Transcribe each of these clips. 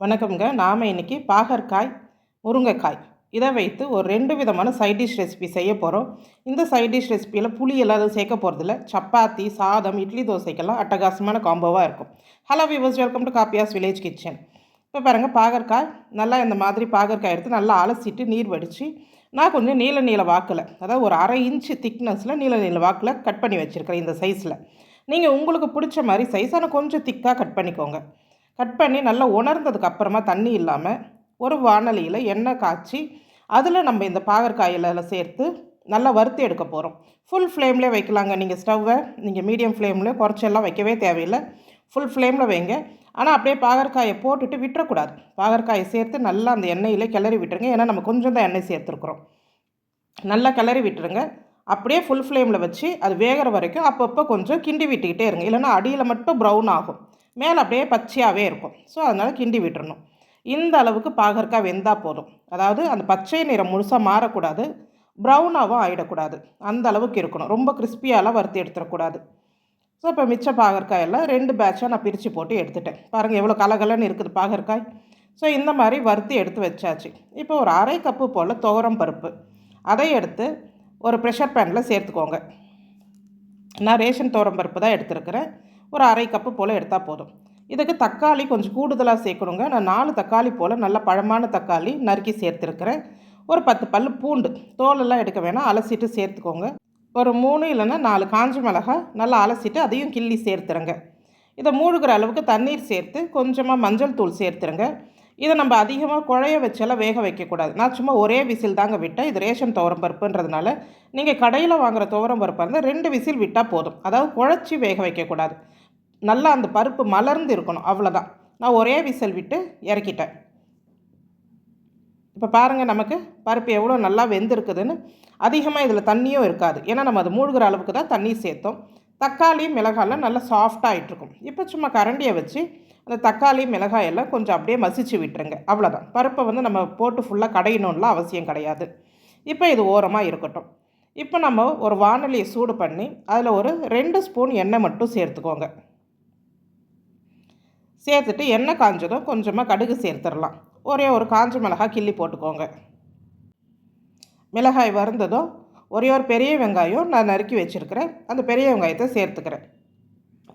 வணக்கம்ங்க. நாம் இன்றைக்கி பாகற்காய் முருங்கைக்காய். இதை வைத்து ஒரு ரெண்டு விதமான சைட் டிஷ் ரெசிபி செய்ய போகிறோம் இந்த சைட் டிஷ் ரெசிபியில் புளி எல்லாம் சேர்க்க போகிறதில்ல சப்பாத்தி சாதம் இட்லி தோசைக்கெல்லாம் அட்டகாசமான காம்போவாக இருக்கும். Hello viewers welcome to Kappiyas village kitchen இப்போ பாருங்கள் பாகற்காய். நல்லா இந்த மாதிரி பாகற்காய் எடுத்து நல்லா அலசிட்டு நீர் வடித்து நான் கொஞ்சம் நீல நீல வாக்கில் அதாவது ஒரு அரை இன்ச்சு திக்னஸில் நீல நீல வாக்கில் கட் பண்ணி வச்சுருக்கிறேன் இந்த சைஸில் நீங்கள் உங்களுக்கு பிடிச்ச மாதிரி சைஸ் ஆனால் கொஞ்சம் திக்காக கட் பண்ணிக்கோங்க. கட் பண்ணி நல்லா உணர்ந்ததுக்கு அப்புறமா தண்ணி இல்லாமல் ஒரு வானலியில் எண்ணெய் காய்ச்சி அதில் நம்ம இந்த பாகற்காயில் சேர்த்து நல்லா வறுத்து எடுக்க போகிறோம் ஃபுல் ஃப்ளேம்லேயே வைக்கலாங்க. நீங்கள் ஸ்டவ்வை நீங்கள் மீடியம் ஃப்ளேமில் குறைச்செல்லாம் வைக்கவே தேவையில்லை. ஃபுல் ஃப்ளேமில் வைங்க. ஆனால் அப்படியே பாகற்காயை போட்டுட்டு விட்டுறக்கூடாது. பாகற்காயை சேர்த்து நல்லா அந்த எண்ணெயில் கிளறி விட்டுருங்க. ஏன்னா நம்ம கொஞ்சம் தான் எண்ணெய் சேர்த்துருக்குறோம். நல்லா கிளறி விட்டுருங்க. அப்படியே ஃபுல் ஃப்ளேமில் வச்சு அது வேகிற வரைக்கும் அப்பப்போ கொஞ்சம் கிண்டி விட்டுக்கிட்டே இருங்க. இல்லைன்னா அடியில் மட்டும் ப்ரௌன் ஆகும். மேலே அப்படியே பச்சையாகவே இருக்கும். ஸோ அதனால் கிண்டி விட்டுறணும். இந்த அளவுக்கு பாகற்காய் வெந்தால் போதும். அதாவது அந்த பச்சை நிறம் முழுசாக மாறக்கூடாது. ப்ரௌனாகவும் ஆகிடக்கூடாது அந்த அளவுக்கு இருக்கணும். ரொம்ப கிறிஸ்பியாலாம் வறுத்து எடுத்துடக்கூடாது. ஸோ இப்போ மிச்ச பாகற்காயெல்லாம் ரெண்டு பேட்சாக நான் பிரித்து போட்டு எடுத்துட்டேன். பாருங்கள் எவ்வளோ கலகலன்னு இருக்குது பாகற்காய். ஸோ இந்த மாதிரி வறுத்து எடுத்து வச்சாச்சு. இப்போ ஒரு அரை கப்பு போல் துவரம் பருப்பு. அதை எடுத்து ஒரு ப்ரெஷர் பேனில் சேர்த்துக்கோங்க. நான் ரேஷன் துவரம் பருப்பு தான் எடுத்துருக்கிறேன். ஒரு அரை கப்பு போல் எடுத்தால் போதும். இதுக்கு தக்காளி கொஞ்சம் கூடுதலாக சேர்க்கணுங்க. நான் நாலு தக்காளி போல் நல்ல பழமான தக்காளி நறுக்கி சேர்த்துருக்கிறேன். ஒரு பத்து பல் பூண்டு தோலெல்லாம் எடுக்க வேணாம். அலசிட்டு சேர்த்துக்கோங்க. ஒரு மூணு இல்லைன்னா நாலு காஞ்சி மிளகாய் நல்லா அலசிட்டு அதையும் கிள்ளி சேர்த்துருங்க. இதை மூழ்கிற அளவுக்கு தண்ணீர் சேர்த்து கொஞ்சமாக மஞ்சள் தூள் சேர்த்துருங்க. இதை நம்ம அதிகமாக குழைய வச்செல்லாம் வேக வைக்கக்கூடாது. நான் சும்மா ஒரே விசில் தாங்க விட்டேன். இது ரேஷன் துவரம் பருப்புன்றதுனால நீங்கள் கடையில் வாங்குகிற துவரம் பருப்பாக இருந்தால் ரெண்டு விசில் விட்டால் போதும். அதாவது குழச்சி வேக வைக்கக்கூடாது. நல்லா அந்த பருப்பு மலர்ந்து இருக்கணும். அவ்வளோதான் நான் ஒரே விசில் விட்டு இறக்கிட்டேன். இப்போ பாருங்கள் நமக்கு பருப்பு எவ்வளோ நல்லா வெந்திருக்குதுன்னு. அதிகமாக இதில் தண்ணியும் இருக்காது. ஏன்னா நம்ம அது மூழ்கிற அளவுக்கு தான் தண்ணி சேர்த்தோம். தக்காளி மிளகாலாம் நல்லா சாஃப்டாகிட்ருக்கும் இப்போ சும்மா கரண்டியை வச்சு அந்த தக்காளி மிளகாயெல்லாம் கொஞ்சம் அப்படியே மசிச்சு விட்டுருங்க. அவ்வளோதான் பருப்பை வந்து நம்ம போட்டு ஃபுல்லாக கடையணும்லாம் அவசியம் கிடையாது. இப்போ இது ஓரமாக இருக்கட்டும். இப்போ நம்ம ஒரு வானொலியை சூடு பண்ணி அதில் ஒரு ரெண்டு ஸ்பூன் எண்ணெய் மட்டும் சேர்த்துக்கோங்க. சேர்த்துட்டு எண்ணெய் காஞ்சதும் கொஞ்சமாக கடுகு சேர்த்துடலாம். ஒரே ஒரு காஞ்ச மிளகாய் கிள்ளி போட்டுக்கோங்க. மிளகாய் வறுந்ததும் ஒரே ஒரு பெரிய வெங்காயம் நான் நறுக்கி வச்சுருக்கிறேன். அந்த பெரிய வெங்காயத்தை சேர்த்துக்கிறேன்.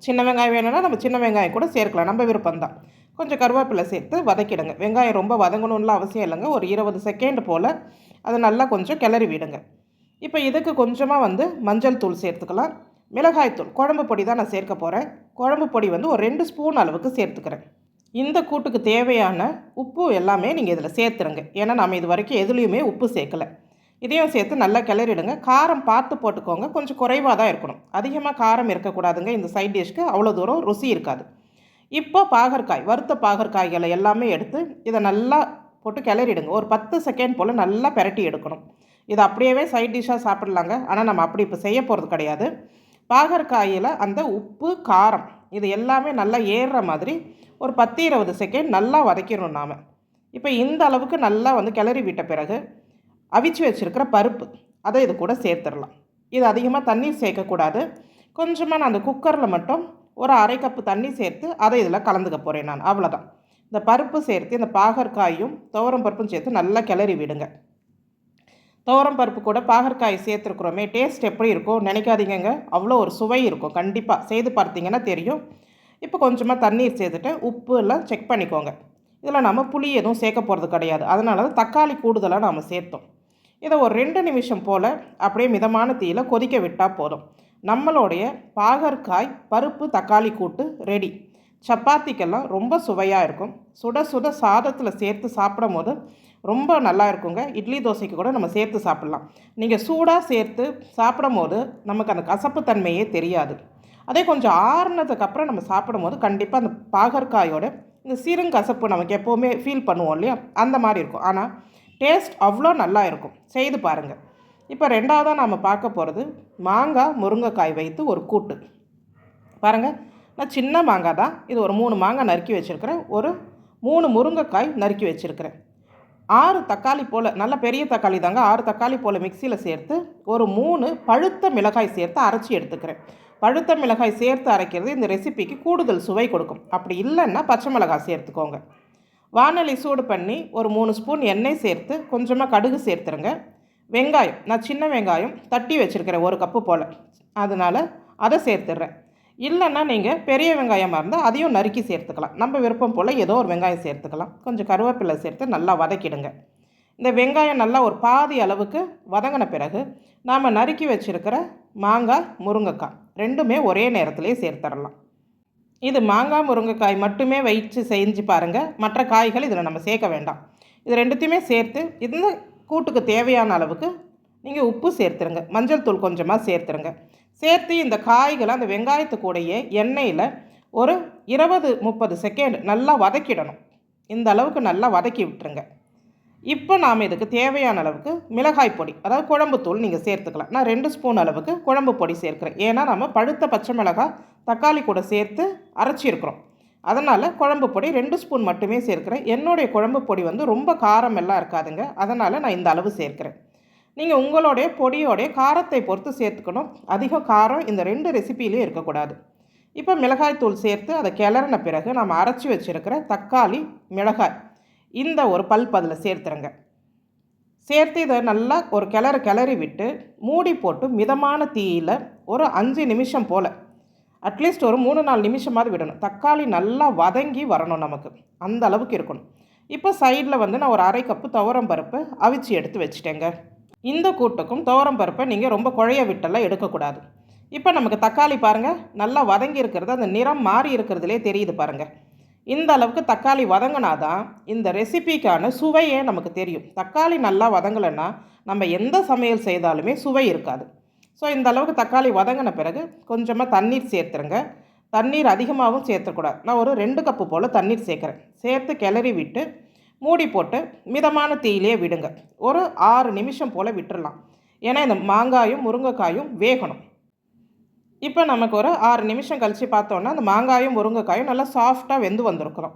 சின்ன வெங்காயம் வேணும்னா நம்ம சின்ன வெங்காயம் கூட சேர்க்கலாம். நம்ம விருப்பம்தான். கொஞ்சம் கருவேப்பிலை சேர்த்து வதக்கிடுங்க. வெங்காயம் ரொம்ப வதங்கணும்லாம் அவசியம் இல்லைங்க. ஒரு இருபது செகண்ட் போல் அதை நல்லா கொஞ்சம் கிளறி விடுங்க. இப்போ இதுக்கு கொஞ்சமாக வந்து மஞ்சள் தூள் சேர்த்துக்கலாம். மிளகாய்த்தூள் குழம்பு பொடி தான் நான் சேர்க்க போகிறேன் குழம்பு பொடி வந்து ஒரு ரெண்டு ஸ்பூன் அளவுக்கு சேர்த்துக்கிறேன். இந்த கூட்டுக்கு தேவையான உப்பு எல்லாமே நீங்கள் இதில் சேர்த்துருங்க. ஏன்னா நம்ம இது வரைக்கும் எதுலேயுமே உப்பு சேர்க்கலை. இதையும் சேர்த்து நல்லா கிளறிடுங்க. காரம் பார்த்து போட்டுக்கோங்க. கொஞ்சம் குறைவாக தான் இருக்கணும். அதிகமாக காரம் இருக்கக்கூடாதுங்க. இந்த சைட் டிஷ்க்கு அவ்வளோ தூரம் ருசி இருக்காது. இப்போ பாகற்காய் வறுத்த பாகற்காய்களை எல்லாமே எடுத்து இதை நல்லா போட்டு கிளறிடுங்க. ஒரு பத்து செகண்ட் போல் நல்லா பெரட்டி எடுக்கணும். இதை அப்படியே சைட் டிஷ்ஷாக சாப்பிட்லாங்க. ஆனால் நம்ம அப்படி இப்போ செய்ய போகிறது கிடையாது. பாகற்காயில் அந்த உப்பு காரம் இது எல்லாமே நல்லா ஏறுற மாதிரி ஒரு பத்து இருபது செகண்ட் நல்லா வதக்கிடணும் நாம். இப்போ இந்த அளவுக்கு நல்லா வந்து கிளறி விட்ட பிறகு அவிச்சு வச்சுருக்கிற பருப்பு. அதை இது கூட சேர்த்துடலாம். இது அதிகமாக தண்ணீர் சேர்க்கக்கூடாது. கொஞ்சமாக நான் அந்த குக்கரில் மட்டும் ஒரு அரை கப்பு தண்ணி சேர்த்து அதை இதில் கலந்துக்க போகிறேன் நான். அவ்வளோதான் இந்த பருப்பு சேர்த்து இந்த பாகற்காயும் துவரம் பருப்பும் சேர்த்து நல்லா கிளறி விடுங்க. துவரம் பருப்பு கூட பாகற்காய் சேர்த்துருக்குறோமே டேஸ்ட் எப்படி இருக்கும் நினைக்காதீங்க அவ்வளோ ஒரு சுவை இருக்கும். கண்டிப்பாக செய்து பார்த்தீங்கன்னா தெரியும். இப்போ கொஞ்சமாக தண்ணீர் சேர்த்துட்டு உப்பு எல்லாம் செக் பண்ணிக்கோங்க. இதில் நம்ம புளி எதுவும் சேர்க்க போகிறது கிடையாது. அதனால தான் தக்காளி கூடுதலாக நாம் சேர்த்தோம். இதை ஒரு ரெண்டு நிமிஷம் போல் அப்படியே மிதமான தீயில் கொதிக்க விட்டால் போதும். நம்மளுடைய பாகற்காய் பருப்பு தக்காளி கூட்டு ரெடி சப்பாத்திக்கெல்லாம் ரொம்ப சுவையாக இருக்கும். சுட சுட சாதத்தில் சேர்த்து சாப்பிடும் போது ரொம்ப நல்லா இருக்குங்க. இட்லி தோசைக்கு கூட நம்ம சேர்த்து சாப்பிட்லாம். நீங்கள் சூடாக சேர்த்து சாப்பிடும் போது நமக்கு அந்த கசப்பு தன்மையே தெரியாது. அதே கொஞ்சம் ஆறுனதுக்கப்புறம் நம்ம சாப்பிடும் போது கண்டிப்பாக அந்த பாகற்காயோட இந்த சிறுங்கசப்பு நமக்கு எப்போவுமே ஃபீல் பண்ணுவோம் இல்லையா? அந்த மாதிரி இருக்கும். ஆனால் டேஸ்ட் அவ்வளோ நல்லா இருக்கும். செய்து பாருங்கள் இப்போ ரெண்டாவதாக நாம் பார்க்க போகிறது மாங்காய் முருங்கைக்காய் வைத்து ஒரு கூட்டு. பாருங்கள் நான் சின்ன மாங்காய் தான். இது ஒரு மூணு மாங்காய் நறுக்கி வச்சுருக்கிறேன். ஒரு மூணு முருங்கைக்காய் நறுக்கி வச்சுருக்கிறேன். ஆறு தக்காளி போல் நல்ல பெரிய தக்காளி தாங்க. ஆறு தக்காளி போல் மிக்சியில் சேர்த்து ஒரு மூணு பழுத்த மிளகாய் சேர்த்து அரைச்சி எடுத்துக்கிறேன். பழுத்த மிளகாய் சேர்த்து அரைக்கிறது இந்த ரெசிபிக்கு கூடுதல் சுவை கொடுக்கும். அப்படி இல்லைன்னா பச்சை மிளகாய் சேர்த்துக்கோங்க. வானொலி சூடு பண்ணி ஒரு மூணு ஸ்பூன் எண்ணெய் சேர்த்து கொஞ்சமாக கடுகு சேர்த்துருங்க. வெங்காயம் நான் சின்ன வெங்காயம் தட்டி வச்சுருக்கிறேன் ஒரு கப்பு போல். அதனால் அதை சேர்த்துடுறேன். இல்லைன்னா நீங்கள் பெரிய வெங்காயமாக இருந்தால் அதையும் நறுக்கி சேர்த்துக்கலாம். நம்ம விருப்பம் போல் ஏதோ ஒரு வெங்காயம் சேர்த்துக்கலாம். கொஞ்சம் கருவேப்பிலை சேர்த்து நல்லா வதக்கிடுங்க. இந்த வெங்காயம் நல்லா ஒரு பாதி அளவுக்கு வதங்கின பிறகு நாம் நறுக்கி வச்சுருக்கிற மாங்காய் முருங்கைக்காய் ரெண்டுமே ஒரே நேரத்திலே சேர்த்துடலாம் இது மாங்காய் முருங்கைக்காய் மட்டுமே வைத்து செஞ்சு பாருங்கள் மற்ற காய்கள் இதில் நம்ம சேர்க்க வேண்டாம். இது ரெண்டுத்தையுமே சேர்த்து இந்த கூட்டுக்கு தேவையான அளவுக்கு நீங்கள் உப்பு சேர்த்துருங்க. மஞ்சள் தூள் கொஞ்சமாக சேர்த்துருங்க. சேர்த்து இந்த காய்களை அந்த வெங்காயத்து கூடையே எண்ணெயில் ஒரு இருபது முப்பது செகண்ட் நல்லா வதக்கிடணும். இந்த அளவுக்கு நல்லா வதக்கி விட்டுருங்க. இப்போ நாம் இதுக்கு தேவையான அளவுக்கு மிளகாய் பொடி அதாவது குழம்பு தூள் நீங்கள் சேர்த்துக்கலாம். நான் ரெண்டு ஸ்பூன் அளவுக்கு குழம்பு பொடி சேர்க்குறேன். ஏன்னா நம்ம பழுத்த பச்சை மிளகாய் தக்காளி கூட சேர்த்து அரைச்சிருக்கிறோம் அதனால் குழம்பு பொடி ரெண்டு ஸ்பூன் மட்டுமே சேர்க்குறேன். என்னுடைய குழம்பு பொடி வந்து ரொம்ப காரம் எல்லாம் இருக்காதுங்க. அதனால் நான் இந்த அளவு சேர்க்குறேன். நீங்கள் உங்களுடைய பொடியோடைய காரத்தை பொறுத்து சேர்த்துக்கணும். அதிக காரம் இந்த ரெண்டு ரெசிப்பிலையும் இருக்கக்கூடாது. இப்போ மிளகாய் தூள் சேர்த்து அதை கிளறின பிறகு நம்ம அரைச்சி வச்சுருக்கிற தக்காளி மிளகாய் இந்த ஒரு பல்ப் அதில் சேர்த்துருங்க சேர்த்து இதை நல்லா ஒரு கிளறு கிளறி விட்டு மூடி போட்டு மிதமான தீயில் ஒரு அஞ்சு நிமிஷம் போல் அட்லீஸ்ட் ஒரு மூணு நாலு நிமிஷமாவது விடணும். தக்காளி நல்லா வதங்கி வரணும் நமக்கு. அந்த அளவுக்கு இருக்கணும். இப்போ சைடில் வந்து நான் ஒரு அரை கப்பு துவரம் பருப்பு அவிச்சு எடுத்து வச்சுட்டேங்க. இந்த கூட்டுக்கும் துவரம் பருப்பை நீங்கள் ரொம்ப குழைய விட்டெல்லாம் எடுக்கக்கூடாது. இப்போ நமக்கு தக்காளி பாருங்கள் நல்லா வதங்கி இருக்கிறது அந்த நிறம் மாறி இருக்கிறதுலே தெரியுது பாருங்கள் இந்த அளவுக்கு தக்காளி வதங்கினா தான் இந்த ரெசிபிக்கான சுவையே நமக்கு தெரியும். தக்காளி நல்லா வதங்கலைன்னா நம்ம எந்த சமையல் செய்தாலுமே சுவை இருக்காது. ஸோ இந்த அளவுக்கு தக்காளி வதங்கின பிறகு கொஞ்சமாக தண்ணீர் சேர்த்துருங்க. தண்ணீர் அதிகமாகவும் சேர்த்துக்கூடாது நான் ஒரு ரெண்டு கப்பு போல் தண்ணீர் சேர்க்குறேன். சேர்த்து கிளறி விட்டு மூடி போட்டு மிதமான தீயிலே விடுங்க. ஒரு ஆறு நிமிஷம் போல் விட்டுடலாம் ஏன்னா இந்த மாங்காயும் முருங்கைக்காயும் வேகணும். இப்போ நமக்கு ஒரு ஆறு நிமிஷம் கழித்து பார்த்தோன்னா அந்த மாங்காயும் முருங்கைக்காயும் நல்லா சாஃப்டாக வெந்து வந்திருக்கிறோம்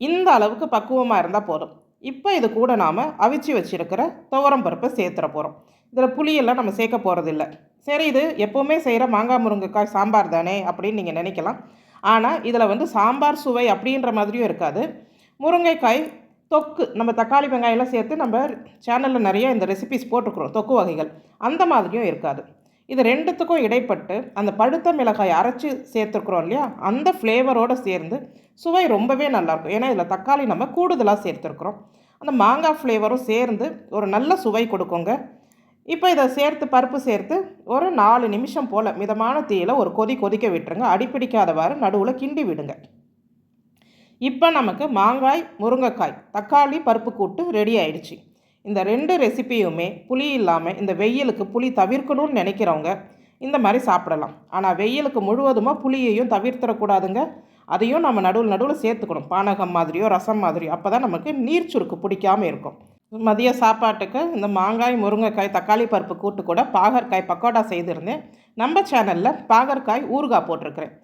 இந்த அளவுக்கு பக்குவமாக இருந்தால் போதும். இப்போ இது கூட நாம் அவிச்சு வச்சுருக்கிற துவரம் பருப்பை சேர்த்துற போகிறோம் இதில் புளியெல்லாம் நம்ம சேர்க்க போகிறதில்ல சரி இது எப்போவுமே செய்கிற மாங்காய் முருங்கைக்காய் சாம்பார் தானே அப்படின்னு நீங்கள் நினைக்கலாம். ஆனால் இதில் வந்து சாம்பார் சுவை அப்படின்ற மாதிரியும் இருக்காது. முருங்கைக்காய் தொக்கு நம்ம தக்காளி வெங்காயம்லாம் சேர்த்து நம்ம சேனலில் நிறைய இந்த ரெசிபிஸ் போட்டுக்கிறோம் தொக்கு வகைகள். அந்த மாதிரியும் இருக்காது. இது ரெண்டுத்துக்கும் இடைப்பட்டு அந்த பழுத்த மிளகாய் அரைச்சி சேர்த்துருக்குறோம் இல்லையா? அந்த ஃப்ளேவரோடு சேர்ந்து சுவை ரொம்பவே நல்லாயிருக்கும். ஏன்னா இதில் தக்காளி நம்ம கூடுதலாக சேர்த்துருக்குறோம். அந்த மாங்காய் ஃப்ளேவரும் சேர்ந்து ஒரு நல்ல சுவை கொடுக்குங்க. இப்போ இதை சேர்த்து பருப்பு சேர்த்து ஒரு நாலு நிமிஷம் போல் மிதமான தீயில் ஒரு கொதி கொதிக்க விட்டுருங்க. அடிப்பிடிக்காதவாறு நடுவில் கிண்டி விடுங்க. இப்போ நமக்கு மாங்காய் முருங்கைக்காய் தக்காளி பருப்பு கூட்டு ரெடி ஆயிடுச்சு. இந்த ரெண்டு ரெசிப்பியுமே புளி இல்லாமல் இந்த வெயிலுக்கு புளி தவிர்க்கணும்னு நினைக்கிறவங்க இந்த மாதிரி சாப்பிடலாம். ஆனால் வெயிலுக்கு முழுவதுமாக புளியையும் தவிர்த்துடக்கூடாதுங்க. அதையும் நம்ம நடுவில் நடுவில் சேர்த்துக்கணும். பானகம் மாதிரியோ ரசம் மாதிரியோ அப்போ தான் நமக்கு நீர் சுருக்கு பிடிக்காமல் இருக்கும். மதிய சாப்பாட்டுக்கு இந்த மாங்காய் முருங்கைக்காய் தக்காளி பருப்பு கூட்டு கூட பாகற்காய் பக்கோடா செய்திருந்தேன். நம்ம சேனலில் பாகற்காய் ஊறுகாய் போட்டிருக்கிறேன்.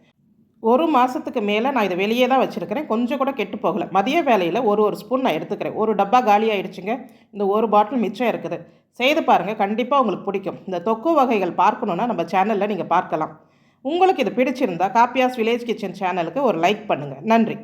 ஒரு மாதத்துக்கு மேலே நான் இதை வெளியே தான் வச்சுருக்கிறேன். கொஞ்சம் கூட கெட்டு போகலை. மதிய வேலையில் ஒரு ஒரு ஸ்பூன் நான் எடுத்துக்கிறேன். ஒரு டப்பா காலி ஆகிடுச்சிங்க இந்த ஒரு பாட்டில் மிச்சம் இருக்குது. செய்து பாருங்கள் கண்டிப்பாக உங்களுக்கு பிடிக்கும். இந்த தொக்கு வகைகள் பார்க்கணுன்னா நம்ம சேனலில் நீங்கள் பார்க்கலாம். உங்களுக்கு இது பிடிச்சிருந்தா காப்பியாஸ் வில்லேஜ் கிச்சன் சேனலுக்கு ஒரு லைக் பண்ணுங்கள் நன்றி.